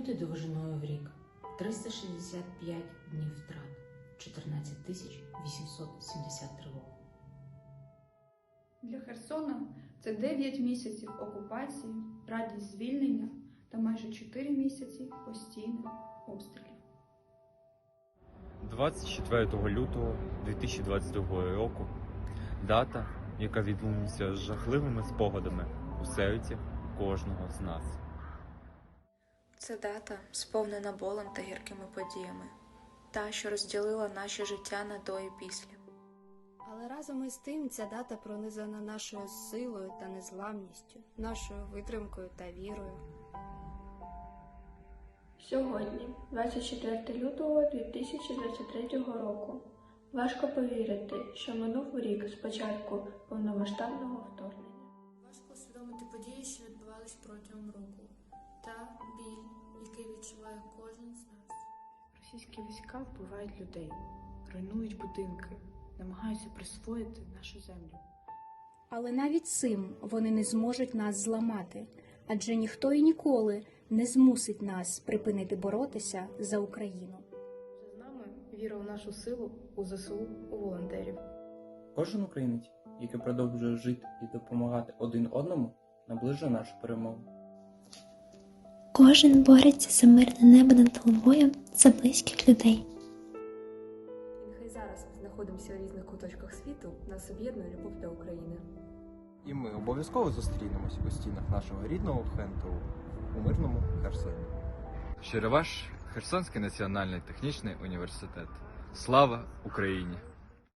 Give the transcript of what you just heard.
Лютий довжиною в рік 365 днів втрат, 14 тисяч 870 тривог. Для Херсона це 9 місяців окупації, радість звільнення та майже 4 місяці постійних обстрілів. 24 лютого 2022 року дата, яка відлуниться з жахливими спогадами у серці кожного з нас. Це дата, сповнена болем та гіркими подіями, та, що розділила наше життя на до і після. Але разом із тим ця дата пронизана нашою силою та незламністю, нашою витримкою та вірою. Сьогодні, 24 лютого 2023 року, важко повірити, що минув рік з початку повномасштабного вторгнення. Важко усвідомити події, що відбувались протягом року, та біль, кожен з нас. Російські війська вбивають людей, руйнують будинки, намагаються присвоїти нашу землю. Але навіть цим вони не зможуть нас зламати, адже ніхто і ніколи не змусить нас припинити боротися за Україну. З нами віра в нашу силу у ЗСУ, у волонтерів. Кожен українець, який продовжує жити і допомагати один одному, наближує нашу перемогу. Кожен бореться за мирне небо над головою за близьких людей. І нехай зараз ми знаходимося в різних куточках світу, нас об'єднує любов до України. І ми обов'язково зустрінемось у стінах нашого рідного ХНТУ у мирному Херсоні. Щиро ваш Херсонський національний технічний університет. Слава Україні!